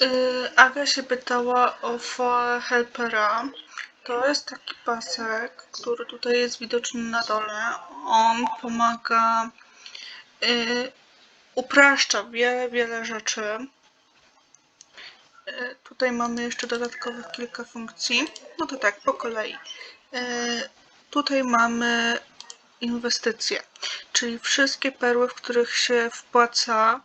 Yy, Aga się pytała o For Helpera. To jest taki pasek, który tutaj jest widoczny na dole. On pomaga, yy, upraszcza wiele, wiele rzeczy. Yy, tutaj mamy jeszcze dodatkowych kilka funkcji. No to tak, po kolei. Yy, tutaj mamy inwestycje, czyli wszystkie perły, w których się wpłaca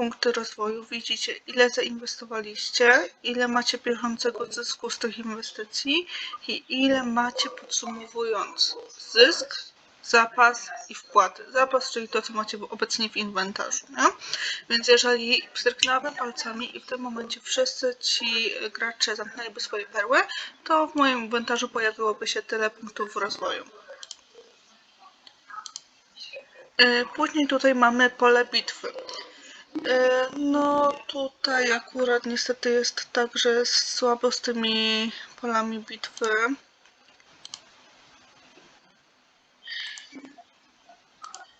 punkty rozwoju. Widzicie, ile zainwestowaliście, ile macie bieżącego zysku z tych inwestycji i ile macie podsumowując zysk, zapas i wpłaty. Zapas, czyli to, co macie obecnie w inwentarzu. Nie? Więc jeżeli pstryknęłabym palcami i w tym momencie wszyscy ci gracze zamknęliby swoje perły, to w moim inwentarzu pojawiłoby się tyle punktów rozwoju. Yy, Później tutaj mamy pole bitwy. E, No tutaj akurat niestety jest tak, że jest słabo z tymi polami bitwy.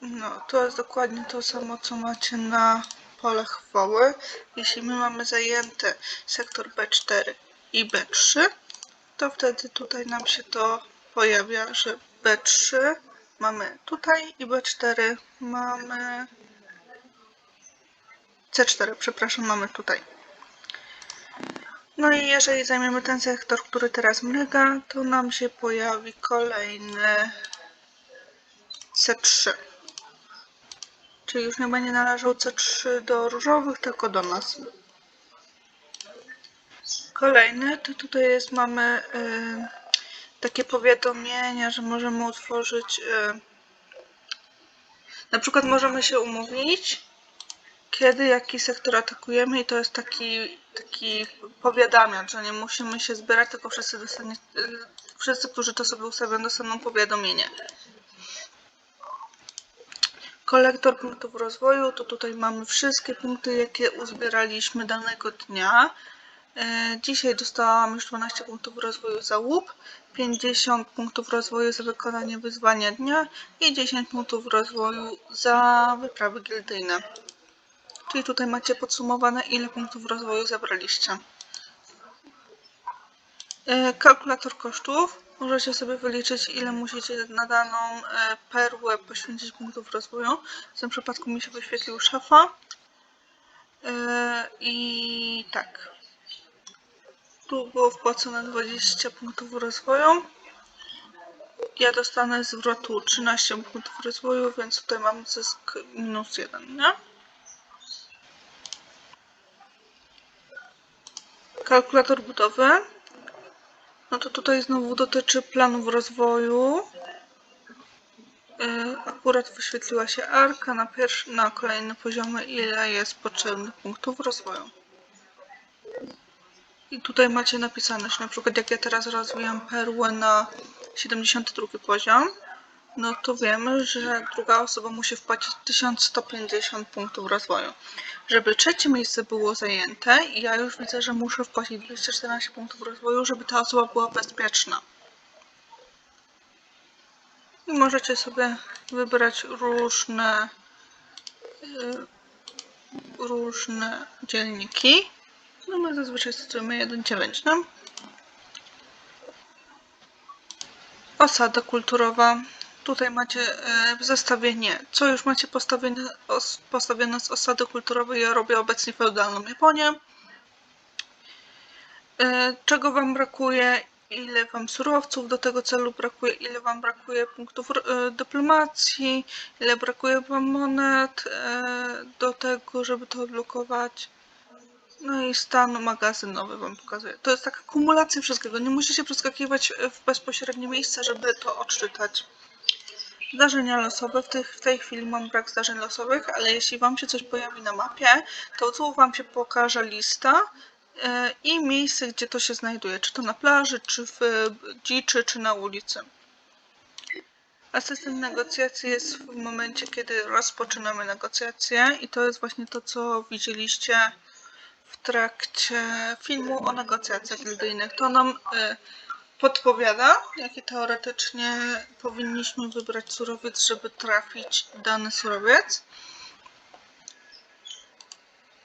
No, to jest dokładnie to samo, co macie na pole chwały. Jeśli my mamy zajęty sektor B4 i B3, to wtedy tutaj nam się to pojawia, że B3 mamy tutaj i B4 mamy C4, przepraszam, mamy tutaj. No i jeżeli zajmiemy ten sektor, który teraz mryga, to nam się pojawi kolejny C3. Czyli już nie będzie należał C3 do różowych, tylko do nas. Kolejny to tutaj jest, mamy y, takie powiadomienia, że możemy utworzyć y, na przykład możemy się umówić kiedy jaki sektor atakujemy i to jest taki, taki powiadamiacz, że nie musimy się zbierać, tylko wszyscy, dostanie, wszyscy, którzy to sobie ustawią, dostaną powiadomienie. Kolektor punktów rozwoju, to tutaj mamy wszystkie punkty, jakie uzbieraliśmy danego dnia. E, Dzisiaj dostałam już 12 punktów rozwoju za łup, 50 punktów rozwoju za wykonanie wyzwania dnia i 10 punktów rozwoju za wyprawy gildyjne. Czyli tutaj macie podsumowane, ile punktów rozwoju zebraliście. E, Kalkulator kosztów. Możecie sobie wyliczyć, ile musicie na daną e, perłę poświęcić punktów rozwoju. W tym przypadku mi się wyświetlił szafa. E, I tak. Tu było wpłacone 20 punktów rozwoju. Ja dostanę zwrotu 13 punktów rozwoju, więc tutaj mam zysk minus 1, nie? Kalkulator budowy. No to tutaj znowu dotyczy planów rozwoju. Yy, Akurat wyświetliła się arka na, pierwszy, na kolejne poziomy, ile jest potrzebnych punktów rozwoju. I tutaj macie napisane, że na przykład jak ja teraz rozwijam perłę na 72 poziom, no to wiemy, że druga osoba musi wpłacić 1150 punktów rozwoju. Żeby trzecie miejsce było zajęte, ja już widzę, że muszę wpłacić 214 punktów rozwoju, żeby ta osoba była bezpieczna. I możecie sobie wybrać różne yy, różne dzielniki. No my zazwyczaj stosujemy 1.9, no. Osada kulturowa. Tutaj macie e, zestawienie, co już macie postawione, os, postawione z osady kulturowej. Ja robię obecnie feudalną Japonię. E, czego Wam brakuje, ile Wam surowców do tego celu brakuje, ile Wam brakuje punktów e, dyplomacji, ile brakuje Wam monet do tego, żeby to odblokować. No i stan magazynowy Wam pokazuję. To jest taka kumulacja wszystkiego. Nie musicie przeskakiwać w bezpośrednie miejsca, żeby to odczytać. Zdarzenia losowe. W, tych, w tej chwili mam brak zdarzeń losowych, ale jeśli Wam się coś pojawi na mapie, to tu Wam się pokaże lista e, i miejsce, gdzie to się znajduje. Czy to na plaży, czy w dziczy, czy na ulicy. Asystent negocjacji jest w momencie, kiedy rozpoczynamy negocjacje i to jest właśnie to, co widzieliście w trakcie filmu o negocjacjach gildyjnych. To nam y, podpowiada, jaki teoretycznie powinniśmy wybrać surowiec, żeby trafić dany surowiec.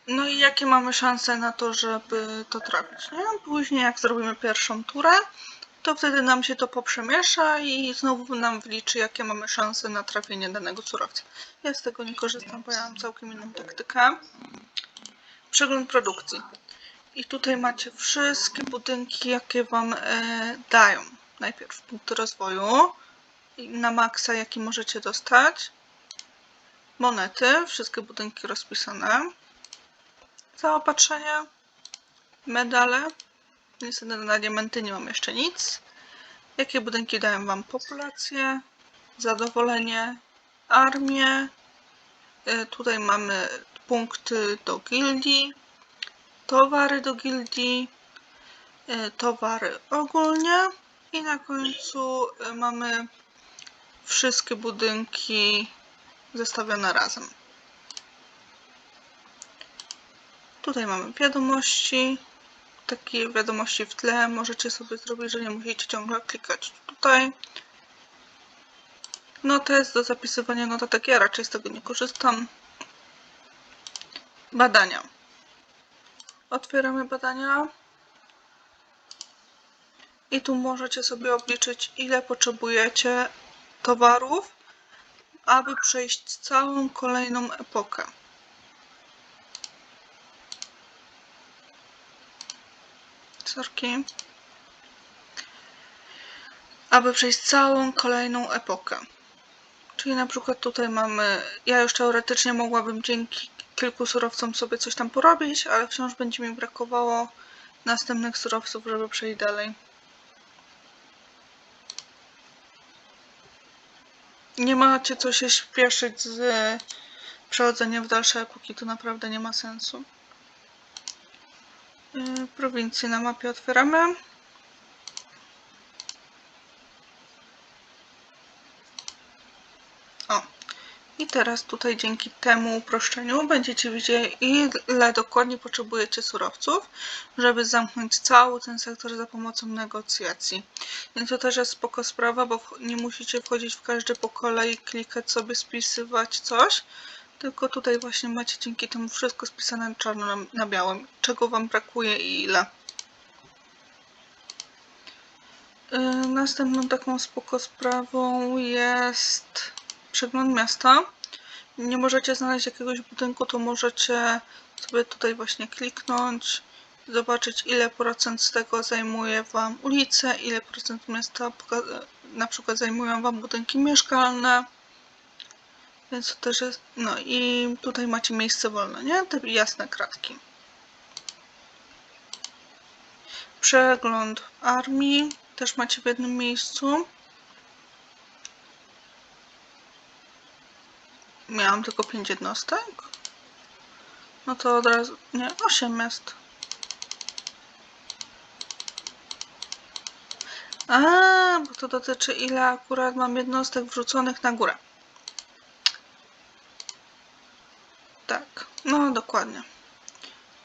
No i jakie mamy szanse na to, żeby to trafić, nie? Później jak zrobimy pierwszą turę, to wtedy nam się to poprzemiesza i znowu nam wliczy, jakie mamy szanse na trafienie danego surowca. Ja z tego nie korzystam, bo ja mam całkiem inną taktykę. Przegląd produkcji. I tutaj macie wszystkie budynki, jakie Wam e, dają. Najpierw punkt rozwoju na maksa, jaki możecie dostać. Monety, wszystkie budynki rozpisane. Zaopatrzenie, medale. Niestety na diamenty nie mam jeszcze nic. Jakie budynki dają Wam populację, zadowolenie, armię. E, Tutaj mamy punkty do gildii, towary do gildii, e, towary ogólnie i na końcu e, mamy wszystkie budynki zestawione razem. Tutaj mamy wiadomości, takie wiadomości w tle możecie sobie zrobić, że nie musicie ciągle klikać tutaj. No to jest do zapisywania notatek, ja raczej z tego nie korzystam. Badania. Otwieramy badania. I tu możecie sobie obliczyć, ile potrzebujecie towarów, aby przejść całą kolejną epokę. Sorki. Aby przejść całą kolejną epokę. Czyli na przykład tutaj mamy, ja już teoretycznie mogłabym dzięki kilku surowcom sobie coś tam porobić, ale wciąż będzie mi brakowało następnych surowców, żeby przejść dalej. Nie macie co się śpieszyć z przechodzeniem w dalsze epoki, to naprawdę nie ma sensu. Yy, Prowincje na mapie otwieramy. O. I teraz tutaj dzięki temu uproszczeniu będziecie wiedzieli, ile dokładnie potrzebujecie surowców, żeby zamknąć cały ten sektor za pomocą negocjacji. Więc to też jest spoko sprawa, bo nie musicie wchodzić w każdy po kolei, klikać sobie, spisywać coś, tylko tutaj właśnie macie dzięki temu wszystko spisane czarno na, na białym, czego Wam brakuje i ile. Yy, Następną taką spoko sprawą jest przegląd miasta. Nie możecie znaleźć jakiegoś budynku, to możecie sobie tutaj właśnie kliknąć, zobaczyć ile procent z tego zajmuje Wam ulice, ile procent miasta na przykład zajmują Wam budynki mieszkalne. Więc to też jest, no i tutaj macie miejsce wolne, nie? Te jasne kratki. Przegląd armii też macie w jednym miejscu. Miałam tylko 5 jednostek. No to od razu. Nie, 8 jest. A, bo to dotyczy ile akurat mam jednostek wrzuconych na górę. Tak, no dokładnie.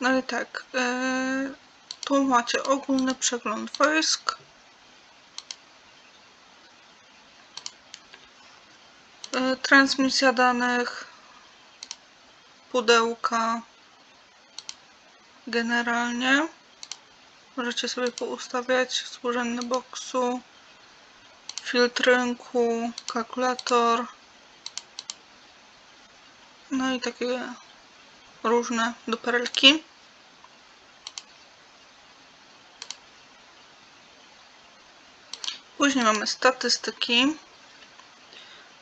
No i tak. Yy, tu macie ogólny przegląd wojsk. Transmisja danych, pudełka. Generalnie możecie sobie poustawiać współrzędny boksu, filtr rynku, kalkulator. No i takie różne duperelki. Później mamy statystyki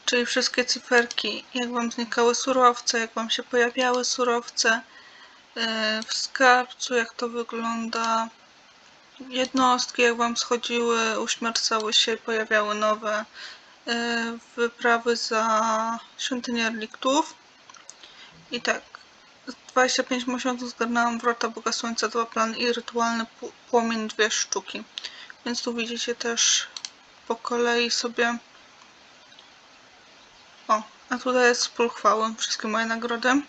czyli wszystkie cyferki, jak Wam znikały surowce, jak Wam się pojawiały surowce yy, w skarbcu, jak to wygląda, jednostki, jak Wam schodziły, uśmiercały się, pojawiały nowe yy, wyprawy za świątynię reliktów. I tak, 25 miesiąców zgarnęłam Wrota Boga Słońca, dwa plany i rytualny płomień, dwie sztuki. Więc tu widzicie też po kolei sobie a tutaj jest pól chwały, wszystkie moje nagrody.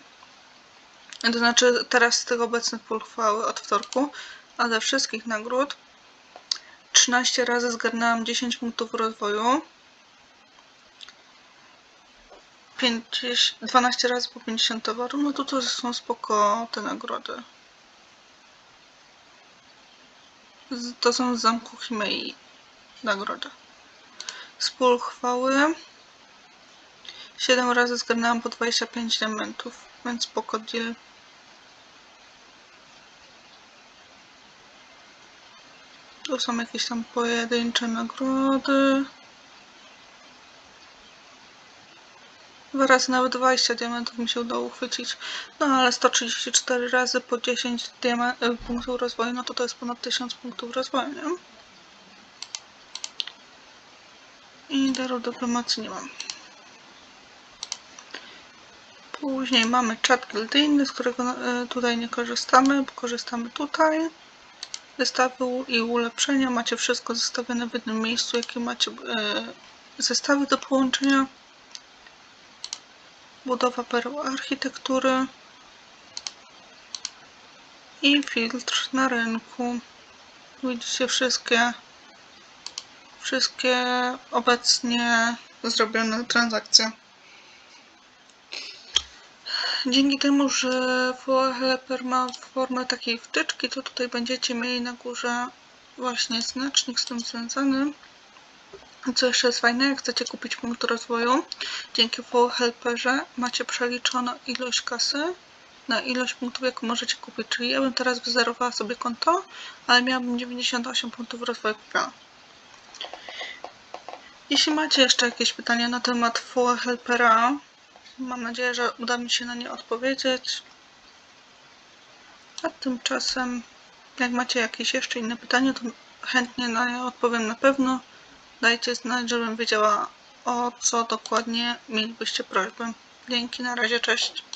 To znaczy teraz z tych obecnych pól chwały od wtorku, a ze wszystkich nagród 13 razy zgarnęłam 10 punktów rozwoju. 50, 12 razy po 50 towaru, no to to są spoko te nagrody. Z- To są z zamku Chimei nagrody. Spól chwały. 7 razy zgarnęłam po 25 diamentów, więc spoko deal. Tu są jakieś tam pojedyncze nagrody. Dwa razy nawet 20 diamentów mi się udało uchwycić. No ale 134 razy po 10 diame- e, punktów rozwoju, no to to jest ponad 1000 punktów rozwoju, nie? I daru dyplomacji nie mam. Później mamy czat gildyjny, z którego e, tutaj nie korzystamy, bo korzystamy tutaj. Zestawy i ulepszenia. Macie wszystko zestawione w jednym miejscu, jakie macie e, zestawy do połączenia. Budowa pereł architektury. I filtr na rynku. Widzicie wszystkie wszystkie obecnie zrobione transakcje. Dzięki temu, że Helper ma formę takiej wtyczki, to tutaj będziecie mieli na górze właśnie znacznik z tym związany. Co jeszcze jest fajne, jak chcecie kupić punkt rozwoju, dzięki Helperze macie przeliczoną ilość kasy na ilość punktów, jaką możecie kupić. Czyli ja bym teraz wyzerowała sobie konto, ale miałabym 98 punktów rozwoju kupione. Jeśli macie jeszcze jakieś pytania na temat FUA Helpera, mam nadzieję, że uda mi się na nie odpowiedzieć. A tymczasem, jak macie jakieś jeszcze inne pytania, to chętnie na nie odpowiem na pewno. Dajcie znać, żebym wiedziała o co dokładnie mielibyście prośbę. Dzięki, na razie, cześć.